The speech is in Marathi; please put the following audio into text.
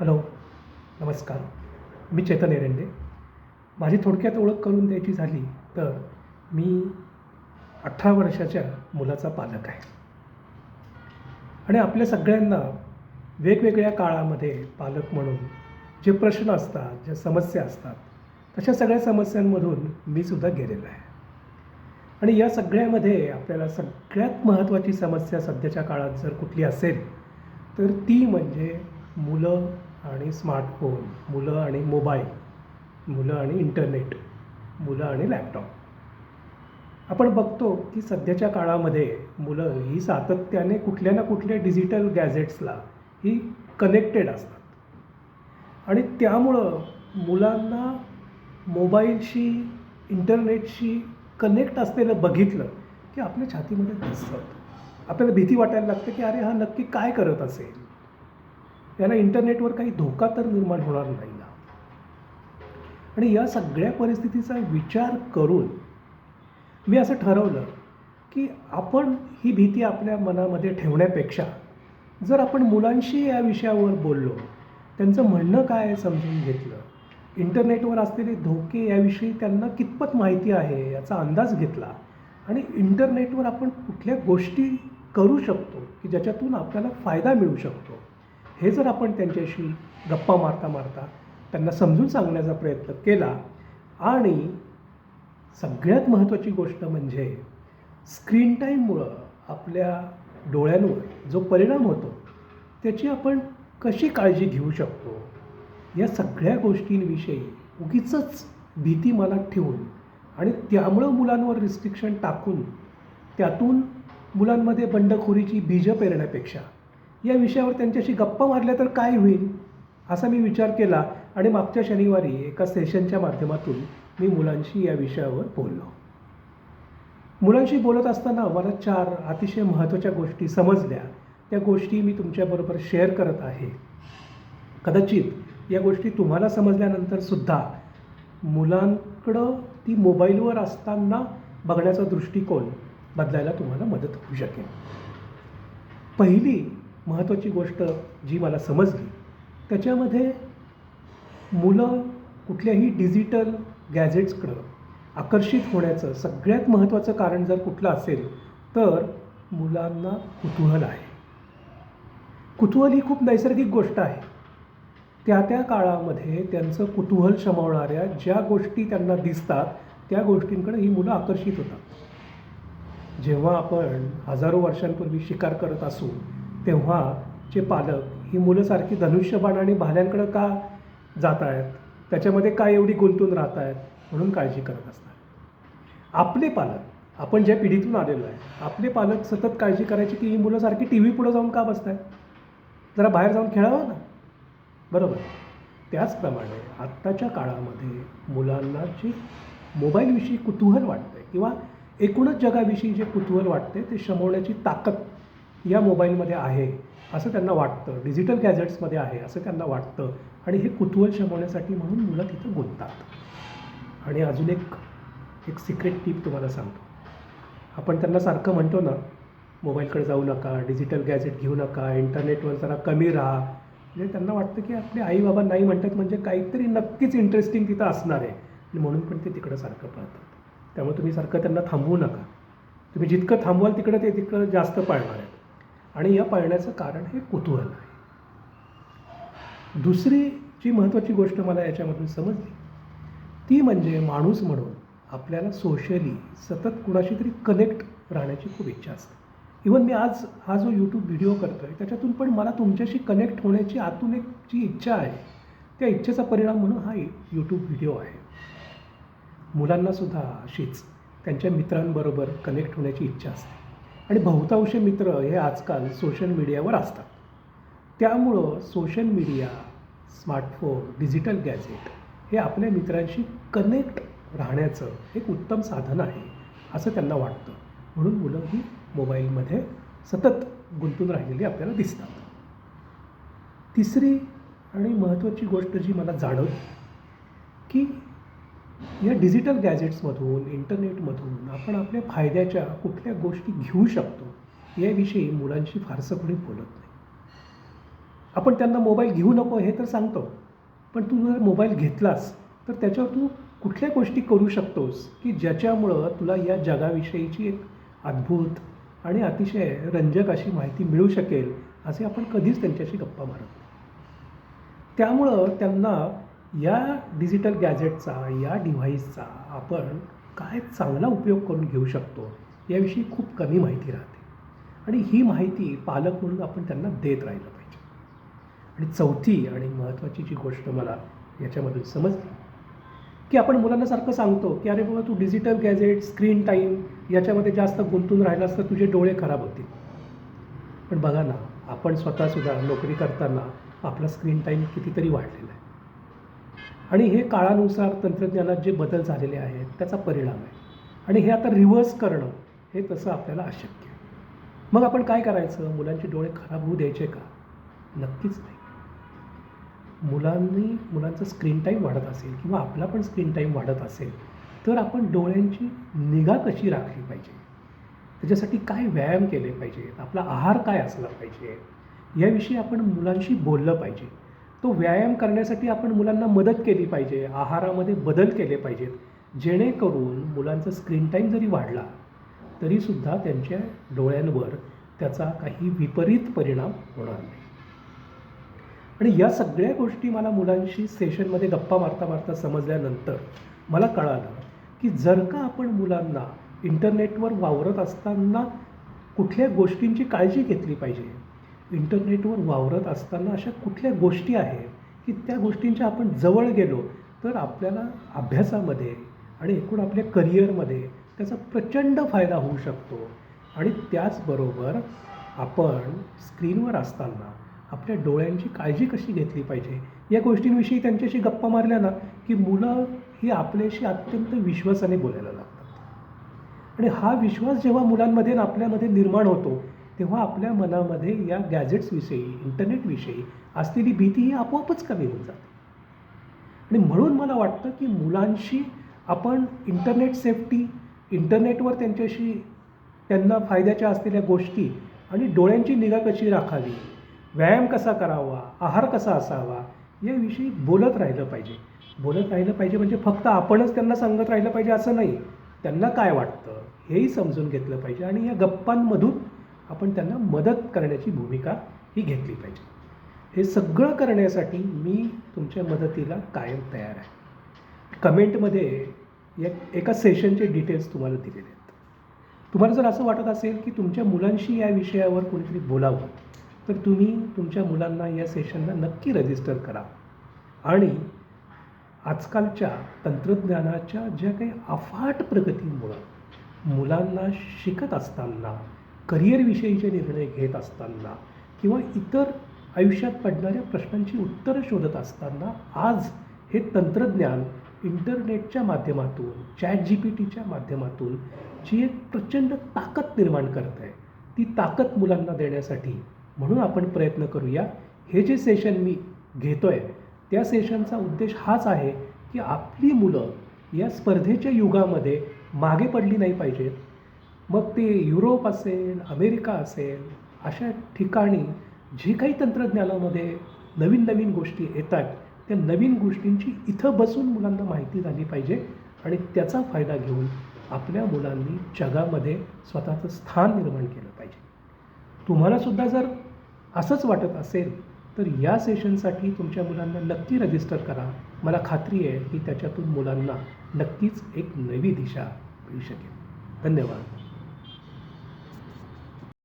हॅलो नमस्कार. मी चेतन एरंडे माझी थोडक्यात ओळख करून द्यायची झाली तर मी अठरा वर्षाच्या मुलाचा पालक आहे. आणि आपल्या सगळ्यांना वेगवेगळ्या काळामध्ये पालक म्हणून जे प्रश्न असतात ज्या समस्या असतात तशा सगळ्या समस्यांमधून मी सुद्धा गेलेलो आहे. आणि या सगळ्यामध्ये आपल्याला सगळ्यात महत्त्वाची समस्या सध्याच्या काळात जर कुठली असेल तर ती म्हणजे मुलं आणि स्मार्टफोन मुलं आणि मोबाईल मुलं आणि इंटरनेट मुलं आणि लॅपटॉप आपण बघतो की सध्याच्या काळामध्ये मुलं ही सातत्याने कुठल्या ना कुठल्या डिजिटल गॅझेट्सला ही कनेक्टेड असतात. आणि त्यामुळं मुलांना मोबाईलशी इंटरनेटशी कनेक्ट असलेलं बघितलं की आपल्या छातीमध्ये दिसतं. आपल्याला भीती वाटायला लागते की अरे हा नक्की काय करत असेल? याला इंटरनेटवर काही धोका तर निर्माण होणार नाही ना. आणि या सगळ्या परिस्थितीचा विचार करून मी असं ठरवलं की आपण ही भीती आपल्या मनामध्ये ठेवण्यापेक्षा जर आपण मुलांशी या विषयावर बोललो त्यांचं म्हणणं काय समजून घेतलं इंटरनेटवर असलेले धोके याविषयी त्यांना कितपत माहिती आहे याचा अंदाज घेतला आणि इंटरनेटवर आपण कुठल्या गोष्टी करू शकतो की ज्याच्यातून आपल्याला फायदा मिळू शकतो हे जर आपण त्यांच्याशी गप्पा मारता मारता त्यांना समजून सांगण्याचा प्रयत्न केला आणि सगळ्यात महत्त्वाची गोष्ट म्हणजे स्क्रीन टाईममुळं आपल्या डोळ्यांवर जो परिणाम होतो त्याची आपण कशी काळजी घेऊ शकतो? या सगळ्या गोष्टींविषयी उगीच भीती मनात ठेवून आणि त्यामुळं मुलांवर रिस्ट्रिक्शन टाकून त्यातून मुलांमध्ये बंडखोरीची बीजं पेरण्यापेक्षा या विषयावर त्यांच्याशी गप्पा मारल्या तर काय होईल? असा मी विचार केला आणि मागच्या शनिवारी एका सेशनच्या माध्यमातून मी मुलांशी या विषयावर बोललो. मुलांशी बोलत असताना मला चार अतिशय महत्त्वाच्या गोष्टी समजल्या. त्या गोष्टी मी तुमच्याबरोबर शेअर करत आहे. कदाचित या गोष्टी तुम्हाला समजल्यानंतर सुद्धा मुलांकडं ती मोबाईलवर असताना बघण्याचा दृष्टिकोन बदलायला तुम्हाला मदत होऊ शकेल. पहिली महत्त्वाची गोष्ट जी मला समजली. त्याच्यामध्ये मुलं कुठल्याही डिजिटल गॅजेट्सकडं आकर्षित होण्याचं सगळ्यात महत्त्वाचं कारण जर कुठलं असेल तर मुलांना कुतूहल आहे. कुतूहल ही खूप नैसर्गिक गोष्ट आहे. त्या त्या काळामध्ये त्यांचं कुतूहल शमवणाऱ्या ज्या गोष्टी त्यांना दिसतात त्या गोष्टींकडे ही मुलं आकर्षित होतात. जेव्हा आपण हजारो वर्षांपूर्वी शिकार करत असू तेव्हा जे पालक ही मुलं सारखी धनुष्यबाण आणि भाल्यांकडं का जात आहेत? त्याच्यामध्ये काय एवढी गुंतून राहत आहेत? म्हणून काळजी करत असतात. आपले पालक आपण ज्या पिढीतून आलेलो आहे आपले पालक सतत काळजी करायची की ही मुलं सारखी टी व्ही पुढं जाऊन का बसत आहेत जरा बाहेर जाऊन खेळावं ना? बरोबर. त्याचप्रमाणे आत्ताच्या काळामध्ये मुलांना जे मोबाईलविषयी कुतूहल वाटतं आहे किंवा एकूणच जगाविषयी जे कुतूहल वाटते ते शमवण्याची ताकद या मोबाईलमध्ये आहे असं त्यांना वाटतं. डिजिटल गॅजेट्समध्ये आहे असं त्यांना वाटतं. आणि हे कुतूहल शमवण्यासाठी म्हणून मुलं तिथं गुंततात आणि अजून एक एक सिक्रेट टीप तुम्हाला सांगतो. आपण त्यांना सारखं म्हणतो ना मोबाईलकडे जाऊ नका डिजिटल गॅजेट घेऊ नका इंटरनेटवर जरा कमी राहा. म्हणजे त्यांना वाटतं की आपले आई बाबा नाही म्हणतात म्हणजे काहीतरी नक्कीच इंटरेस्टिंग तिथं असणार आहे. आणि म्हणून पण ते तिकडं सारखं पळतात. त्यामुळे तुम्ही सारखं त्यांना थांबवू नका. तुम्ही जितकं थांबवाल तिकडं ते तिकडं जास्त पाळणार आहे. आणि या पाळण्याचं कारण हे कुतूहल आहे. दुसरी जी महत्त्वाची गोष्ट मला याच्यामधून समजली ती म्हणजे माणूस म्हणून आपल्याला सोशली सतत कुणाशी तरी कनेक्ट राहण्याची खूप इच्छा असते. इवन मी आज हा जो यूट्यूब व्हिडिओ करतो आहे त्याच्यातून पण मला तुमच्याशी कनेक्ट होण्याची आतून एक जी इच्छा आहे त्या इच्छेचा परिणाम म्हणून हा यूट्यूब व्हिडिओ आहे. मुलांनासुद्धा अशीच त्यांच्या मित्रांबरोबर कनेक्ट होण्याची इच्छा असते. आणि बहुतांश मित्र हे आजकाल सोशल मीडियावर असतात. त्यामुळं social media smartphone digital gadget हे आपल्या मित्रांशी कनेक्ट राहण्याचं एक उत्तम साधन आहे असं त्यांना वाटतं. म्हणून मुलं ही मोबाईलमध्ये सतत गुंतून राहिलेली आपल्याला दिसतात. तिसरी आणि महत्त्वाची गोष्ट जी मला जाणवली की या डिजिटल गॅजेट्समधून इंटरनेटमधून आपण आपल्या फायद्याच्या कुठल्या गोष्टी घेऊ शकतो याविषयी मुलांशी फारसं कोणी बोलत नाही. आपण त्यांना मोबाईल घेऊ नको हे तर सांगतो पण तू जर मोबाईल घेतलास तर त्याच्यावर तू कुठल्या गोष्टी करू शकतोस की ज्याच्यामुळं तुला या जगाविषयीची एक अद्भुत आणि अतिशय रंजक अशी माहिती मिळू शकेल असे आपण कधीच त्यांच्याशी गप्पा मारत नाही. त्यामुळं त्यांना या डिजिटल गॅजेटचा या डिव्हाइसचा आपण काय चांगला उपयोग करून घेऊ शकतो याविषयी खूप कमी माहिती राहते. आणि ही माहिती पालक म्हणून आपण त्यांना देत राहिलं पाहिजे. आणि चौथी आणि महत्त्वाची जी गोष्ट मला याच्यामधून समजली की आपण मुलांना सारखं सांगतो की अरे बाबा तू डिजिटल गॅजेट स्क्रीन टाईम याच्यामध्ये जास्त गुंतून राहिलास तर तुझे डोळे खराब होतील. पण बघा ना आपण स्वतःसुद्धा नोकरी करताना आपला स्क्रीन टाईम कितीतरी वाढलेला आहे. आणि हे काळानुसार तंत्रज्ञानात जे बदल झालेले आहेत त्याचा परिणाम आहे. आणि हे आता रिव्हर्स करणं हे तसं आपल्याला अशक्य आहे. मग आपण काय करायचं? मुलांचे डोळे खराब होऊ द्यायचे का? नक्कीच नाही. मुलांनी मुलांचं स्क्रीन टाईम वाढत असेल किंवा आपला पण स्क्रीन टाईम वाढत असेल तर आपण डोळ्यांची निगा कशी राखली पाहिजे? त्याच्यासाठी काय व्यायाम केले पाहिजेत? आपला आहार काय असला पाहिजे? याविषयी आपण मुलांशी बोललं पाहिजे. तो व्यायाम करण्यासाठी आपण मुलांना मदत केली पाहिजे आहारामध्ये बदल केले पाहिजेत. जेणेकरून मुलांचा स्क्रीन टाईम जरी वाढला तरीसुद्धा त्यांच्या डोळ्यांवर त्याचा काही विपरीत परिणाम होणार नाही. आणि या सगळ्या गोष्टी मला मुलांशी सेशनमध्ये गप्पा मारता मारता समजल्यानंतर मला कळालं की जर का आपण मुलांना इंटरनेटवर वावरत असताना कुठल्या गोष्टींची काळजी घेतली पाहिजे इंटरनेटवर वावरत असताना अशा कुठल्या गोष्टी आहेत की त्या गोष्टींच्या आपण जवळ गेलो तर आपल्याला अभ्यासामध्ये आणि एकूण आपल्या करिअरमध्ये त्याचा प्रचंड फायदा होऊ शकतो. आणि त्याचबरोबर आपण स्क्रीनवर असताना आपल्या डोळ्यांची काळजी कशी घेतली पाहिजे? या गोष्टींविषयी त्यांच्याशी गप्पा मारल्या ना की मुलं ही आपल्याशी अत्यंत विश्वासाने बोलायला लागतात. आणि हा विश्वास जेव्हा मुलांमध्ये आपल्यामध्ये निर्माण होतो तेव्हा आपल्या मनामध्ये या गॅजेट्सविषयी इंटरनेटविषयी असलेली भीती ही आपोआपच कमी होऊन जाते. आणि म्हणून मला वाटतं की मुलांशी आपण इंटरनेट सेफ्टी इंटरनेटवर त्यांच्याशी त्यांना फायद्याच्या असलेल्या गोष्टी आणि डोळ्यांची निगा कशी राखावी व्यायाम कसा करावा आहार कसा असावा याविषयी बोलत राहिलं पाहिजे. बोलत राहिलं पाहिजे म्हणजे फक्त आपणच त्यांना सांगत राहिलं पाहिजे असं नाही. त्यांना काय वाटतं हेही समजून घेतलं पाहिजे. आणि या गप्पांमधून आपण त्यांना मदत करण्याची भूमिका ही घेतली पाहिजे. हे सगळं करण्यासाठी मी तुमच्या मदतीला कायम तयार आहे. कमेंटमध्ये एक एका सेशनचे डिटेल्स तुम्हाला दिलेले आहेत. तुम्हाला जर असं वाटत असेल की तुमच्या मुलांशी या विषयावर कोणीतरी बोलावं तर तुम्ही तुमच्या मुलांना या सेशनला नक्की रजिस्टर करा. आणि आजकालच्या तंत्रज्ञानाच्या ज्या काही अफाट प्रगतीमुळं मुलांना शिकत असताना करिअरविषयीचे निर्णय घेत असताना किंवा इतर आयुष्यात पडणाऱ्या प्रश्नांची उत्तरं शोधत असताना आज हे तंत्रज्ञान इंटरनेटच्या माध्यमातून चॅट जी पी टीच्या माध्यमातून जी एक प्रचंड ताकद निर्माण करत आहे ती ताकद मुलांना देण्यासाठी म्हणून आपण प्रयत्न करूया. हे जे सेशन मी घेतो आहे त्या सेशनचा उद्देश हाच आहे की आपली मुलं या स्पर्धेच्या युगामध्ये मागे पडली नाही पाहिजेत. मग ते युरोप असेल अमेरिका असेल अशा ठिकाणी जे काही तंत्रज्ञानामध्ये नवीन नवीन गोष्टी येतात त्या नवीन गोष्टींची इथं बसून मुलांना माहिती झाली पाहिजे आणि त्याचा फायदा घेऊन आपल्या मुलांनी जगामध्ये स्वतःचं स्थान निर्माण केलं पाहिजे. तुम्हालासुद्धा जर असंच वाटत असेल तर या सेशनसाठी तुमच्या मुलांना नक्की रजिस्टर करा. मला खात्री आहे की त्याच्यातून मुलांना नक्कीच एक नवी दिशा मिळू शकेल. धन्यवाद.